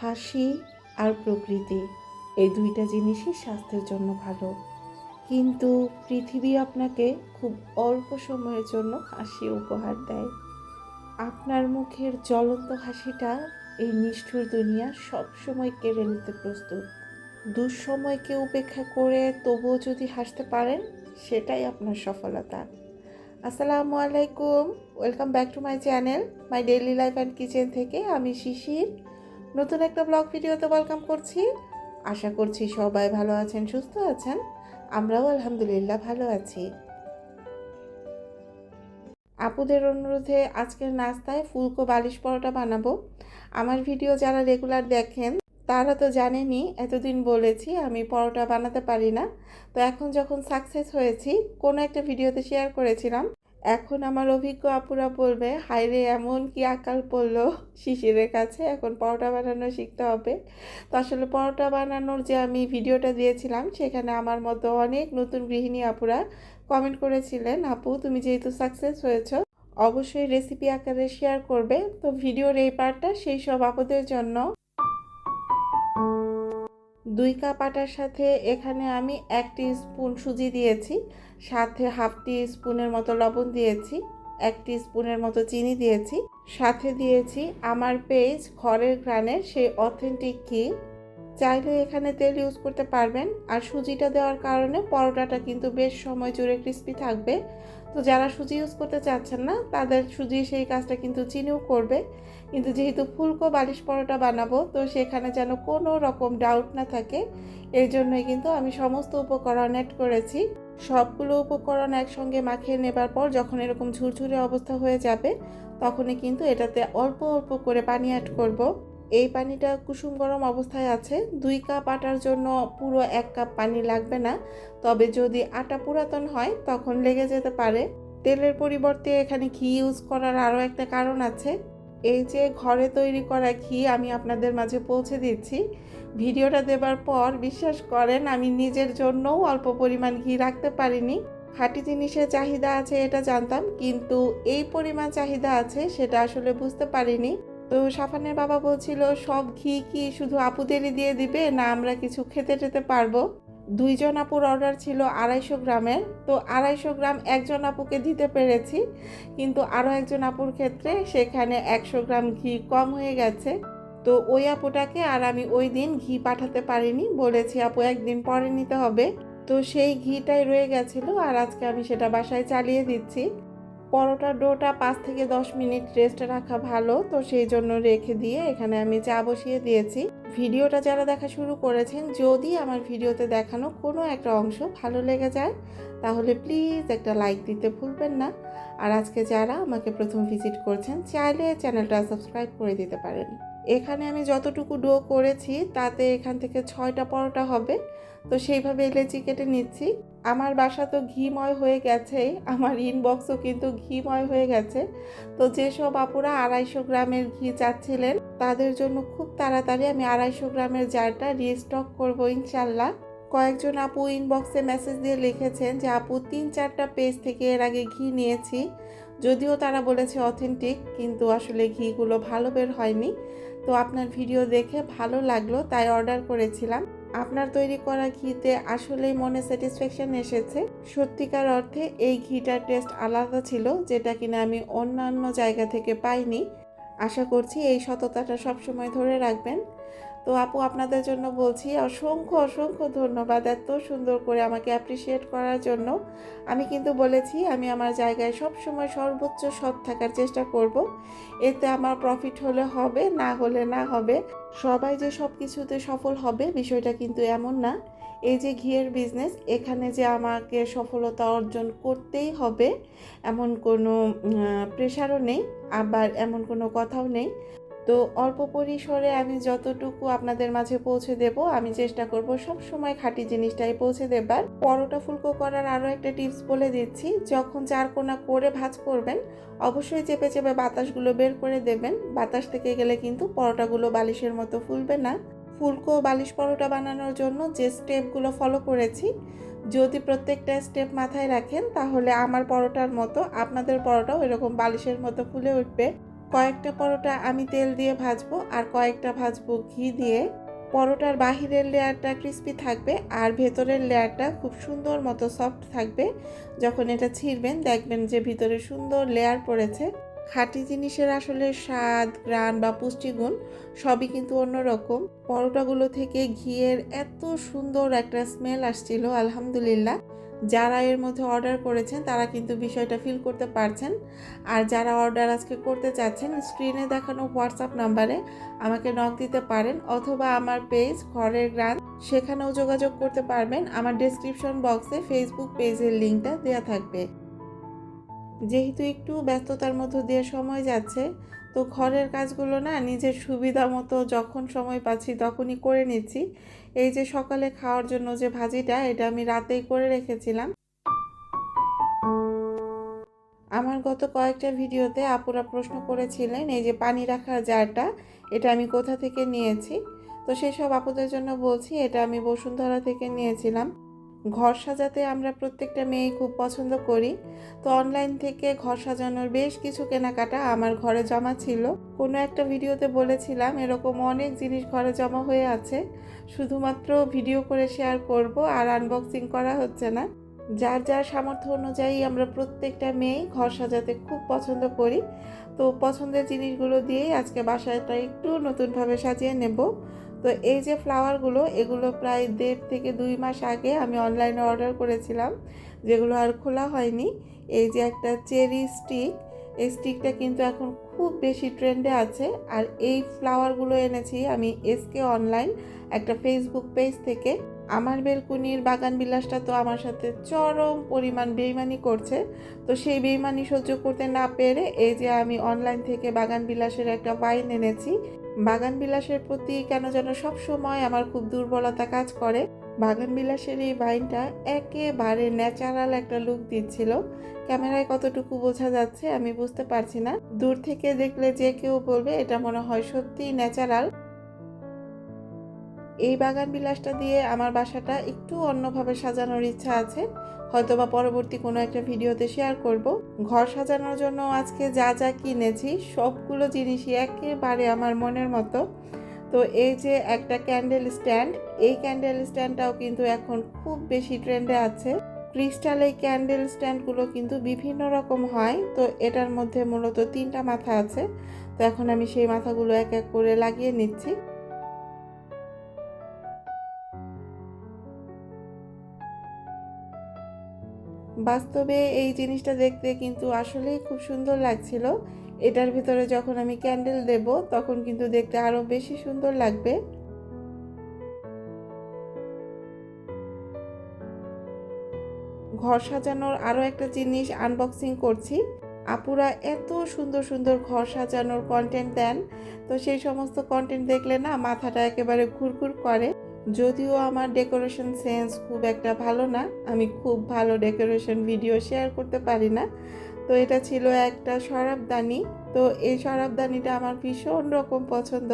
হাসি আর প্রকৃতি, এই দুইটা জিনিসই স্বাস্থ্যের জন্য ভালো। কিন্তু পৃথিবী আপনাকে খুব অল্প সময়ের জন্য হাসি উপহার দেয়। আপনার মুখের জ্বলন্ত হাসিটা এই নিষ্ঠুর দুনিয়া সবসময় কেড়ে নিতে প্রস্তুত। দুঃসময়কে উপেক্ষা করে তবুও যদি হাসতে পারেন, সেটাই আপনার সফলতা। আসসালামু আলাইকুম, welcome back to my channel, my daily life and kitchen থেকে আমি শিশির। নতুন একটা ব্লগ ভিডিওতে ওয়েলকাম করছি। আশা করছি সবাই ভালো আছেন, সুস্থ আছেন। আমরাও আলহামদুলিল্লাহ ভালো আছি। আপুদের অনুরোধে আজকের নাস্তায় ফুলকো বালিশ পরোটা বানাবো। আমার ভিডিও যারা রেগুলার দেখেন, তারা তো জানেনি এতদিন বলেছি আমি পরোটা বানাতে পারি না। তো এখন যখন সাকসেস হয়েছি, কোনো একটা ভিডিওতে শেয়ার করেছিলাম। এখন আমার অভিজ্ঞ আপুরা বলবে হাইরে এমন কি আকাল পড়ল শিশিরের কাছে? এখন পরোটা বানানো শিখতে হবে। তো আসলে পরোটা বানানোর যে আমি ভিডিওটা দিয়েছিলাম, সেখানে আমার মতো অনেক নতুন গৃহিণী আপুরা কমেন্ট করেছিলেন, আপু, তুমি যেহেতু সাকসেস হয়েছো, অবশ্যই রেসিপি আকারে শেয়ার করবে। তো ভিডিওর এই পার্টটা সেই সব আপুদের জন্য। দুই কাপ আটার সাথে এখানে আমি এক স্পুন সুজি দিয়েছি, সাথে হাফ টি স্পুনের মতো লবণ দিয়েছি, এক স্পুনের মতো চিনি দিয়েছি, সাথে দিয়েছি আমার পেজ ঘরের গ্রানের সেই অথেন্টিক ঘি। চাইলে এখানে তেল ইউজ করতে পারবেন, আর সুজিটা দেওয়ার কারণে পরোটাটা কিন্তু বেশ সময় জুড়ে ক্রিস্পি থাকবে। তো যারা সুজি ইউজ করতে চাচ্ছেন না, তাদের সুজি সেই কাজটা কিন্তু চিনিও করবে। কিন্তু যেহেতু ফুলকো বালিশ পরোটা বানাবো, তো সেখানে যেন কোনো রকম ডাউট না থাকে, এর জন্যই কিন্তু আমি সমস্ত উপকরণ অ্যাড করেছি। সবগুলো উপকরণ একসঙ্গে মাখিয়ে নেবার পর যখন এরকম ঝুরঝুরে অবস্থা হয়ে যাবে, তখনই কিন্তু এটাতে অল্প অল্প করে পানি অ্যাড করব। এই পানিটা কুসুম গরম অবস্থায় আছে। দুই কাপ আটার জন্য পুরো এক কাপ পানি লাগবে না। তবে যদি আটা পুরাতন হয়, তখন লেগে যেতে পারে। তেলের পরিবর্তে এখানে ঘি ইউজ করার আরও একটা কারণ আছে। এই যে ঘরে তৈরি করা ঘি আমি আপনাদের মাঝে পৌঁছে দিচ্ছি। ভিডিওটা দেবার পর বিশ্বাস করেন, আমি নিজের জন্যও অল্প পরিমাণ ঘি রাখতে পারিনি। খাঁটি জিনিসের চাহিদা আছে এটা জানতাম, কিন্তু এই পরিমাণ চাহিদা আছে সেটা আসলে বুঝতে পারিনি। তো সাফানের বাবা বলছিল, সব ঘি কি শুধু আপুদেরই দিয়ে দিবে? না, আমরা কিছু খেতে টেতে পারব। দুইজন আপুর অর্ডার ছিল আড়াইশো গ্রামের। তো আড়াইশো গ্রাম একজন আপুকে দিতে পেরেছি, কিন্তু আরও একজন আপুর ক্ষেত্রে সেখানে একশো গ্রাম ঘি কম হয়ে গেছে। তো ওই আপুটাকে আর আমি ওই দিন ঘি পাঠাতে পারিনি বলেছি, আপু, একদিন পরে নিতে হবে। তো সেই ঘিটাই রয়ে গেছিল আর আজকে আমি সেটা বাসায় চালিয়ে দিচ্ছি। পরোটার ডোটা পাঁচ থেকে দশ মিনিট রেস্টে রাখা ভালো। তো সেই জন্য রেখে দিয়ে এখানে আমি চা বসিয়ে দিয়েছি। ভিডিওটা যারা দেখা শুরু করেছেন, যদি আমার ভিডিওতে দেখানো কোনো একটা অংশ ভালো লেগে যায়, তাহলে প্লিজ একটা লাইক দিতে ভুলবেন না। আর আজকে যারা আমাকে প্রথম ভিজিট করছেন, চাইলে চ্যানেলটা সাবস্ক্রাইব করে দিতে পারেন। এখানে আমি যতটুকু ডো করেছি, তাতে এখান থেকে ছয়টা পরোটা হবে। তো সেইভাবে লেচি কেটে নিচ্ছি। আমার বাসা তো ঘিময় হয়ে গেছে, আমার ইনবক্সও কিন্তু ঘিময় হয়ে গেছে। তো যেসব আপুরা আড়াইশো গ্রামের ঘি চাচ্ছিলেন, তাদের জন্য খুব তাড়াতাড়ি আমি আড়াইশো গ্রামের জারটা রিস্টক করব ইনশাল্লাহ। কয়েকজন আপু ইনবক্সে মেসেজ দিয়ে লিখেছেন যে, আপু, তিন চারটা পেজ থেকে এর আগে ঘি নিয়েছি। যদিও তারা বলেছে অথেন্টিক কিন্তু আসলে ঘিগুলো ভালো বের হয়নি। তো আপনার ভিডিও দেখে ভালো লাগল, তাই অর্ডার করেছিলাম। আপনার তৈরি করা ঘিতে আসলেই মনে স্যাটিসফ্যাকশন এসেছে। সত্যিকার অর্থে এই ঘিটার টেস্ট আলাদা ছিল, যেটা কিনা আমি অন্যান্য জায়গা থেকে পাইনি। আশা করছি এই সততাটা সবসময় ধরে রাখবেন। তো আপু আপনাদের জন্য বলছি অসংখ্য অসংখ্য ধন্যবাদ এত সুন্দর করে আমাকে অ্যাপ্রিসিয়েট করার জন্য। আমি কিন্তু বলেছি আমি আমার জায়গায় সব সময় সর্বোচ্চ সৎ থাকার চেষ্টা করব। এতে আমার প্রফিট হলে হবে, না হলে না হবে। সবাই যে সব কিছুতে সফল হবে বিষয়টা কিন্তু এমন না। এই যে ঘিয়ের বিজনেস এখানে যে আমাকে সফলতা অর্জন করতেই হবে, এমন কোনো প্রেশারও নেই, আবার এমন কোনো কথাও নেই। তো অল্প পরিসরে আমি যতটুকু আপনাদের মাঝে পৌঁছে দেব, আমি চেষ্টা করব সব সময় খাঁটি জিনিসটাই পৌঁছে দেবার। পরোটা ফুলকো করার আরও একটা টিপস বলে দিচ্ছি, যখন চারকোনা করে ভাজ করবেন, অবশ্যই চেপে চেপে বাতাসগুলো বের করে দেবেন। বাতাস থেকে গেলে কিন্তু পরোটাগুলো বালিশের মতো ফুলবে না। ফুলকো বালিশ পরোটা বানানোর জন্য যে স্টেপগুলো ফলো করেছি, যদি প্রত্যেকটা স্টেপ মাথায় রাখেন, তাহলে আমার পরোটার মতো আপনাদের পরোটাও এরকম বালিশের মতো ফুলে উঠবে। কয়েকটা পরোটা আমি তেল দিয়ে ভাজবো আর কয়েকটা ভাজবো ঘি দিয়ে। পরোটার বাহিরের লেয়ারটা ক্রিস্পি থাকবে আর ভেতরের লেয়ারটা খুব সুন্দর মতো সফট থাকবে। যখন এটা ছিঁড়বেন, দেখবেন যে ভিতরে সুন্দর লেয়ার পড়েছে। খাঁটি জিনিসের আসলে স্বাদ গ্রান বা পুষ্টিগুণ সবই কিন্তু অন্যরকম। পরোটাগুলো থেকে ঘিয়ের এত সুন্দর একটা স্মেল আসছিল, আলহামদুলিল্লাহ। যারা এর মধ্যে অর্ডার করেছেন, তারা কিন্তু বিষয়টা ফিল করতে পারছেন। আর যারা অর্ডার আজকে করতে চাচ্ছেন স্ক্রিনে দেখানো হোয়াটসঅ্যাপ নাম্বারে আমাকে নক দিতে পারেন অথবা আমার পেজ ঘরের গ্রান সেখানেও যোগাযোগ করতে পারবেন। আমার ডেসক্রিপশন বক্সে ফেসবুক পেজের লিঙ্কটা দেওয়া থাকবে। যেহেতু একটু ব্যস্ততার মধ্য দিয়ে সময় যাচ্ছে তো ঘরের কাজগুলো না নিজের সুবিধা মতো যখন সময় পাচ্ছি তখনই করে নিচ্ছি। এই যে সকালে খাওয়ার জন্য যে ভাজিটা, এটা আমি রাতেই করে রেখেছিলাম। আমার গত কয়েকটা ভিডিওতে আপুরা প্রশ্ন করেছিলেন, এই যে পানি রাখার জারটা, এটা আমি কোথা থেকে নিয়েছি? তো সেসব আপুদের জন্য বলছি, এটা আমি বসুন্ধরা থেকে নিয়েছিলাম। ঘর সাজাতে আমরা প্রত্যেকটা মেয়ে খুব পছন্দ করি। তো অনলাইন থেকে ঘর সাজানোর বেশ কিছু কেনাকাটা আমার ঘরে জমা ছিল। কোনো একটা ভিডিওতে বলেছিলাম এরকম অনেক জিনিস ঘরে জমা হয়ে আছে। শুধুমাত্র ভিডিও করে শেয়ার করব আর আনবক্সিং করা হচ্ছে না। যার যার সামর্থ্য অনুযায়ী আমরা প্রত্যেকটা মেয়েই ঘর সাজাতে খুব পছন্দ করি। তো পছন্দের জিনিসগুলো দিয়েই আজকে বাসাটা একটু নতুনভাবে সাজিয়ে নেব। তো এই যে ফ্লাওয়ারগুলো এগুলো প্রায় দেড় থেকে দুই মাস আগে আমি অনলাইনে অর্ডার করেছিলাম, যেগুলো আর খোলা হয়নি। এই যে একটা চেরি স্টিক এই স্টিকটা কিন্তু এখন খুব বেশি ট্রেন্ডে আছে। আর এই ফ্লাওয়ারগুলো এনেছি আমি এসকে অনলাইন একটা ফেসবুক পেজ থেকে। আমার বেলকুনির বাগান বিলাসটা তো আমার সাথে চরম পরিমাণ বেইমানি করছে। তো সেই বেইমানি সহ্য করতে না পেরে এই যে আমি অনলাইন থেকে বাগান বিলাসের একটা ওয়াইন এনেছি। বাগান বিলাসের প্রতি কেন যেন সব সময় আমার খুব দুর্বলতা কাজ করে। বাগান বিলাসের এই ভাইনটা একেবারে ন্যাচারাল একটা লুক দিচ্ছিল। ক্যামেরায় কতটুকু বোঝা যাচ্ছে আমি বুঝতে পারছি না। দূর থেকে দেখলে যে কেউ বলবে, এটা মনে হয় সত্যিই ন্যাচারাল। এই বাগান বিলাসটা দিয়ে আমার বাসাটা একটু অন্যভাবে সাজানোর ইচ্ছা আছে। হয়তো বা পরবর্তী কোনো একটা ভিডিওতে শেয়ার করব। ঘর সাজানোর জন্য আজকে যা যা কিনেছি, সবগুলো জিনিসই একেবারে আমার মনের মতো। তো এই যে একটা ক্যান্ডেল স্ট্যান্ড এই ক্যান্ডেল স্ট্যান্ডটাও কিন্তু এখন খুব বেশি ট্রেন্ডে আছে। ক্রিস্টাল এই ক্যান্ডেল স্ট্যান্ডগুলো কিন্তু বিভিন্ন রকম হয়। তো এটার মধ্যে মূলত তিনটা মাথা আছে। তো এখন আমি সেই মাথাগুলো এক এক করে লাগিয়ে নিচ্ছি। বাস্তবে এই জিনিসটা দেখতে কিন্তু আসলেই খুব সুন্দর লাগছিল। এটার ভিতরে যখন আমি ক্যান্ডেল দেব, তখন কিন্তু দেখতে আরও বেশি সুন্দর লাগবে। ঘর সাজানোর আরও একটা জিনিস আনবক্সিং করছি। আপুরা এত সুন্দর সুন্দর ঘর সাজানোর কন্টেন্ট দেন। তো সেই সমস্ত কন্টেন্ট দেখলে না মাথাটা একেবারে ঘুরঘুর করে। যদিও আমার ডেকোরেশন সেন্স খুব একটা ভালো না, আমি খুব ভালো ডেকোরেশন ভিডিও শেয়ার করতে পারি না। তো এটা ছিল একটা সরাবদানি, তো এই সরাবদানিটা আমার ভীষণ রকম পছন্দ।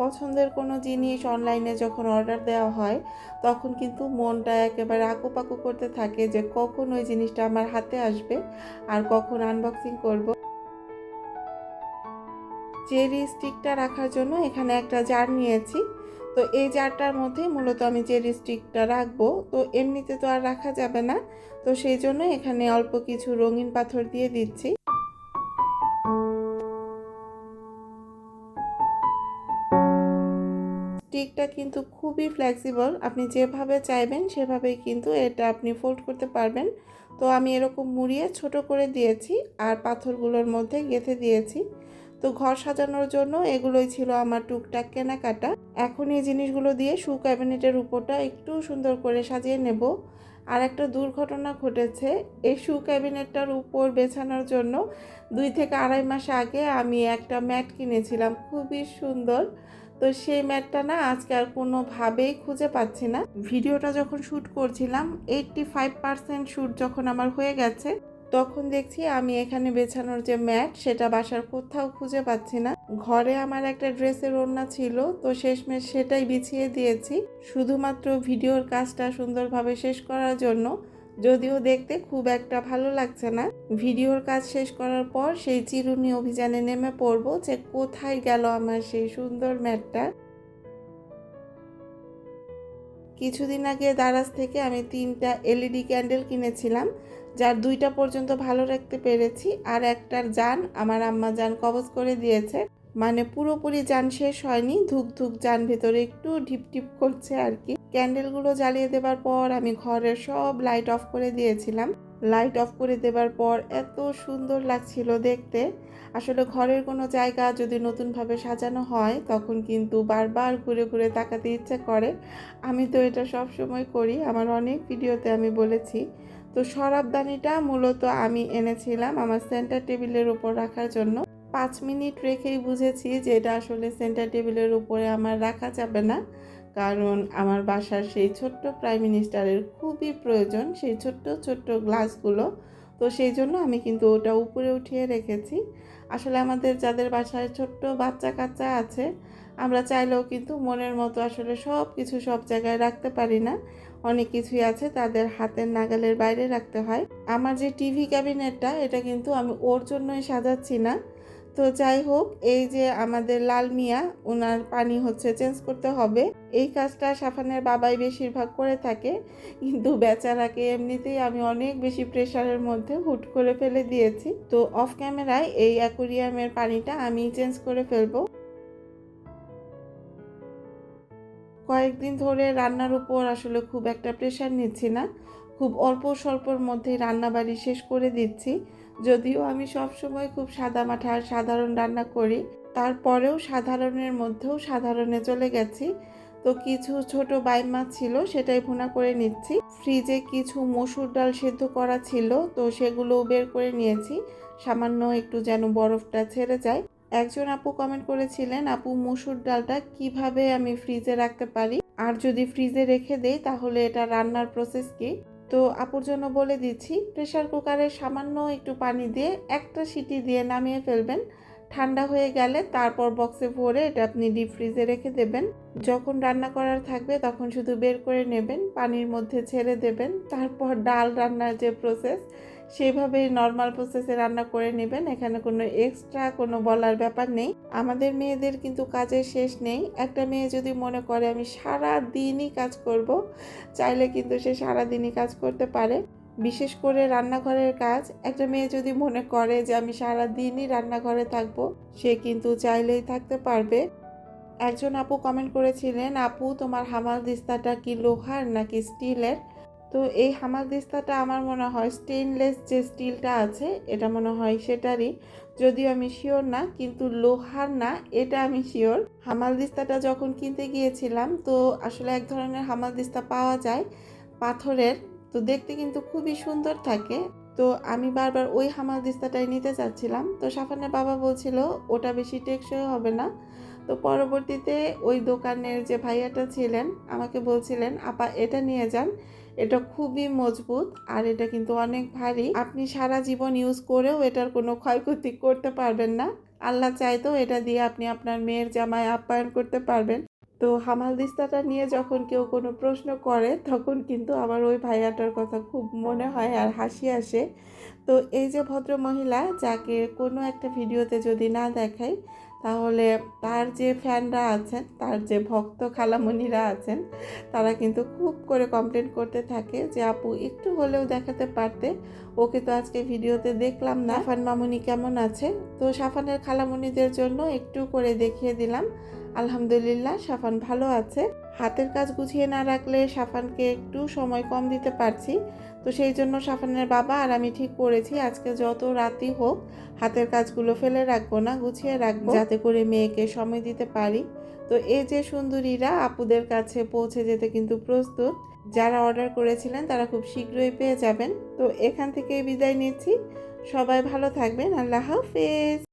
পছন্দের কোনো জিনিস অনলাইনে যখন অর্ডার দেওয়া হয়, তখন কিন্তু মনটা একেবারে আকুপাকু করতে থাকে যে কখন ওই জিনিসটা আমার হাতে আসবে আর কখন আনবক্সিং করব। চেরি স্টিকটা রাখার জন্য এখানে একটা জার নিয়েছি। তো এই জারটার মধ্যে মূলত আমি চেরি স্টিকটা রাখব। তো এমনিতে তো আর রাখা যাবে না। তো সেই জন্য এখানে অল্প কিছু রঙিন পাথর দিয়ে দিচ্ছি। স্টিকটা কিন্তু খুবই ফ্লেক্সিবল আপনি যেভাবে চাইবেন সেভাবেই কিন্তু এটা আপনি ফোল্ড করতে পারবেন। তো আমি এরকম মুড়িয়ে ছোট করে দিয়েছি আর পাথরগুলোর মধ্যে গেঁথে দিয়েছি। তো ঘর সাজানোর জন্য এগুলোই ছিল আমার টুকটাক কেনাকাটা। এখন এই জিনিসগুলো দিয়ে শু ক্যাবিনেটের উপরটা একটু সুন্দর করে সাজিয়ে নেব। আর একটা দুর্ঘটনা ঘটেছে। এই শু ক্যাবিনেটটার উপর বেছানোর জন্য দুই থেকে আড়াই মাস আগে আমি একটা ম্যাট কিনেছিলাম। খুবই সুন্দর। তো সেই ম্যাটটা না আজকে আর কোনোভাবেই খুঁজে পাচ্ছি না। ভিডিওটা যখন শ্যুট করছিলাম এইটটি ফাইভ পার্সেন্ট শ্যুট যখন আমার হয়ে গেছে তখন দেখছি আমি এখানে বেছানোর যে ম্যাট, সেটা বাসার কোথাও খুঁজে পাচ্ছি না। ঘরে আমার একটা ড্রেসের ওড়না ছিল, তো শেষমেশ সেটাই বিছিয়ে দিয়েছি। শুধুমাত্র ভিডিওর কাজটা সুন্দরভাবে শেষ করার জন্য, যদিও দেখতে খুব একটা ভালো লাগছে না। ভিডিওর কাজ শেষ করার পর সেই চিরুনি অভিযানে নেমে পড়ব যে কোথায় গেল আমার সেই সুন্দর ম্যাটটা। কিছুদিন আগে দারাজ থেকে আমি তিনটা এলইডি ক্যান্ডেল কিনেছিলাম। যার দুইটা পর্যন্ত ভালো রাখতে পেরেছি, আর একটার যান আমার আম্মা যান কবজ করে দিয়েছে। মানে পুরোপুরি যান শেষ হয়নি, ধুক ধুক যান ভেতরে একটু ঢিপ ঢিপ করছে আর কি। ক্যান্ডেলগুলো জ্বালিয়ে দেবার পর আমি ঘরের সব লাইট অফ করে দিয়েছিলাম। লাইট অফ করে দেবার পর এত সুন্দর লাগছিল দেখতে। আসলে ঘরের কোনো জায়গা যদি নতুনভাবে সাজানো হয়, তখন কিন্তু বারবার ঘুরে ঘুরে তাকাতে ইচ্ছে করে। আমি তো এটা সব সময় করি, আমার অনেক ভিডিওতে আমি বলেছি। তো সরাবদানিটা মূলত আমি এনেছিলাম আমার সেন্টার টেবিলের উপর রাখার জন্য। পাঁচ মিনিট রেখেই বুঝেছি যে এটা আসলে সেন্টার টেবিলের উপরে আমার রাখা যাবে না। কারণ আমার বাসার সেই ছোট্ট প্রাইম মিনিস্টারের খুবই প্রয়োজন, সেই ছোট্ট ছোট্ট গ্লাসগুলো তো সেই জন্য আমি কিন্তু ওটা উপরে উঠিয়ে রেখেছি। আসলে আমাদের যাদের বাসায় ছোট্ট বাচ্চা কাচ্চা আছে, আমরা চাইলেও কিন্তু মনের মতো আসলে সব কিছু সব জায়গায় রাখতে পারি না। অনেক কিছুই আছে তাদের হাতের নাগালের বাইরে রাখতে হয়। আমার যে টিভি ক্যাবিনেটটা, এটা কিন্তু আমি ওর জন্যই সাজাচ্ছি না। তো যাই হোক, এই যে আমাদের লাল মিয়া ওনার পানি হচ্ছে চেঞ্জ করতে হবে। এই কাজটা সাফানের বাবাই বেশিরভাগ করে থাকে। কিন্তু বেচারাকে এমনিতেই আমি অনেক বেশি প্রেশারের মধ্যে হুট করে ফেলে দিয়েছি। তো অফ ক্যামেরায় এই অ্যাকুরিয়ামের পানিটা আমি চেঞ্জ করে ফেলব। কয়েকদিন ধরে রান্নার উপর আসলে খুব একটা প্রেশার নিচ্ছি না। খুব অল্প স্বল্পর মধ্যেই রান্নাবাড়ি শেষ করে দিচ্ছি। যদিও আমি সব সময় খুব সাদা মাঠা আর সাধারণ রান্না করি। তারপরেও সাধারণের মধ্যেও সাধারণে চলে গেছি। তো কিছু ছোট বাইম মাছ ছিল, সেটাই ভুনা করে নিচ্ছি। ফ্রিজে কিছু মসুর ডাল সেদ্ধ করা ছিল, তো সেগুলোও বের করে নিয়েছি। সামান্য একটু যেন বরফটা ছেড়ে যায়। একজন আপু কমেন্ট করেছিলেন, আপু, মসুর ডালটা কীভাবে আমি ফ্রিজে রাখতে পারি? আর যদি ফ্রিজে রেখে দেই, তাহলে এটা রান্নার প্রসেস কি? তো আপুর জন্য বলে দিচ্ছি প্রেশার কুকারে সামান্য একটু পানি দিয়ে একটা সিটি দিয়ে নামিয়ে ফেলবেন। ঠান্ডা হয়ে গেলে তারপর বক্সে ভরে এটা আপনি ডিপ ফ্রিজে রেখে দেবেন। যখন রান্না করার থাকবে, তখন শুধু বের করে নেবেন, পানির মধ্যে ছেড়ে দেবেন। তারপর ডাল রান্নার যে প্রসেস সেভাবেই নর্মাল প্রসেসে রান্না করে নেবেন। এখানে কোনো এক্সট্রা কোনো বলার ব্যাপার নেই। আমাদের মেয়েদের কিন্তু কাজের শেষ নেই। একটা মেয়ে যদি মনে করে আমি সারা দিনই কাজ করব, চাইলে কিন্তু সে সারা দিনই কাজ করতে পারে। বিশেষ করে রান্নাঘরের কাজ। একটা মেয়ে যদি মনে করে যে আমি সারা দিনই রান্নাঘরে থাকব, সে কিন্তু চাইলেই থাকতে পারবে। একজন আপু কমেন্ট করেছিলেন, আপু, তোমার হামাল দিস্তাটা কি লোহার নাকি স্টিলের? তো এই হামাল দিস্তাটা আমার মনে হয় স্টেনলেস যে স্টিলটা আছে, এটা মনে হয় সেটারই। যদিও আমি শিওর না, কিন্তু লোহার না, এটা আমি শিওর হামাল দিস্তাটা যখন কিনতে গিয়েছিলাম, তো আসলে এক ধরনের হামাল দিস্তা পাওয়া যায় পাথরের। তো দেখতে কিন্তু খুবই সুন্দর থাকে। তো আমি বারবার ওই হামাল দিস্তাটাই নিতে চাচ্ছিলাম। তো সাফানের বাবা বলছিল, ওটা বেশি টেকসই হবে না। তো পরবর্তীতে ওই দোকানের যে ভাইয়াটা ছিলেন, আমাকে বলছিলেন, আপা, এটা নিয়ে যান। এটা খুবই মজবুত আর এটা কিন্তু অনেক ভারী। আপনি সারা জীবন ইউজ করেও এটার কোনো ক্ষয়ক্ষতি করতে পারবেন না। আল্লাহ চাইতেও এটা দিয়ে আপনি আপনার মেয়ের জামায় আপ্যায়ন করতে পারবেন। তো হামাল দিস্তাটা নিয়ে যখন কেউ কোনো প্রশ্ন করে, তখন কিন্তু আমার ওই ভাইয়াটার কথা খুব মনে হয় আর হাসি আসে। তো এই যে ভদ্র মহিলা যাকে কোনো একটা ভিডিওতে যদি না দেখাই তাহলে তার যে ফ্যানরা আছেন, তার যে ভক্ত খালামণিরা আছেন, তারা কিন্তু খুব করে কমপ্লেন করতে থাকে যে, আপু, একটু হলেও দেখাতে পারতে? ওকে তো আজকে ভিডিওতে দেখলাম না। সাফান মামুনি কেমন আছে? তো সাফানের খালামণিদের জন্য একটু করে দেখিয়ে দিলাম। আলহামদুলিল্লাহ সাফান ভালো আছে। হাতের কাজ গুছিয়ে না রাখলে সাফানকে একটু সময় কম দিতে পারছি। তো সেই জন্য সাফানের বাবা আর আমি ঠিক করেছি, আজকে যত রাতই হোক হাতের কাজগুলো ফেলে রাখব না, গুছিয়ে রাখব যাতে করে মেয়েকে সময় দিতে পারি। তো এই যে সুন্দরীরা আপুদের কাছে পৌঁছে যেতে কিন্তু প্রস্তুত। যারা অর্ডার করেছিলেন তারা খুব শীঘ্রই পেয়ে যাবেন। তো এখান থেকে বিদায় নিচ্ছি। সবাই ভালো থাকবেন। আল্লাহ হাফেজ।